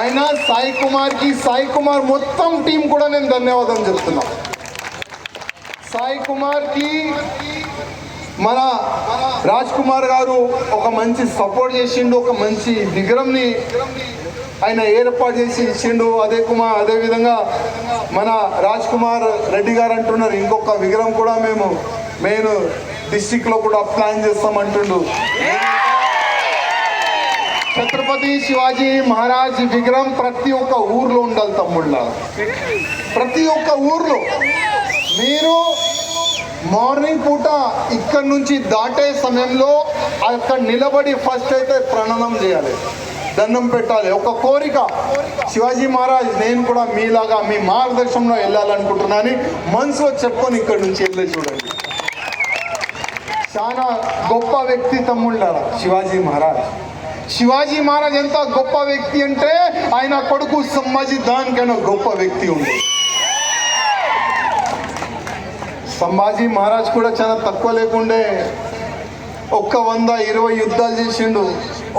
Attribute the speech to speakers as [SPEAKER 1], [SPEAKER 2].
[SPEAKER 1] ఆయన సాయి కుమార్కి సాయి కుమార్ మొత్తం టీం కూడా నేను ధన్యవాదం చెప్తున్నా. సాయి కుమార్కి మన రాజ్ కుమార్ గారు ఒక మంచి సపోర్ట్ చేసిండు ఒక మంచి విగ్రహంని ఆయన ఏర్పాటు చేసి ఇచ్చిండు. అదే కుమార్ అదేవిధంగా మన రాజ్ కుమార్ రెడ్డి గారు అంటున్నారు ఇంకొక విగ్రహం కూడా మేము మెయిన్ డిస్టిక్లో కూడా ప్లాన్ చేస్తాం అంటుండు ఛత్రపతి శివాజీ మహారాజ్ విగ్రహం ప్రతి ఒక్క ఊర్లో ఉండాలి తమ్ముళ్ళ. ప్రతి ఒక్క ఊర్లో. మీరు మార్నింగ్ పూట ఇక్కడ నుంచి దాటే సమయంలో అక్కడ నిలబడి ఫస్ట్ అయితే ప్రణనం చేయాలి. దండం పెట్టాలి. ఒక కోరిక. శివాజీ మహారాజ్ నేను కూడా మీలాగా మీ మార్గదర్శనంలో వెళ్ళాలనుకుంటున్నాను మనసులో చెప్పుకొని ఇక్కడ నుంచి వెళ్ళి చూడండి. చాలా గొప్ప వ్యక్తి తమ్ముళ్ళారా శివాజీ మహారాజ్. శివాజీ మహారాజ్ ఎంత గొప్ప వ్యక్తి అంటే ఆయన కొడుకు సంభాజీ దానికైనా గొప్ప వ్యక్తి ఉంది సంభాజీ మహారాజ్ కూడా చాలా తక్కువ లేకుండే ఒక్క వంద ఇరవై యుద్ధాలు చేసిండు.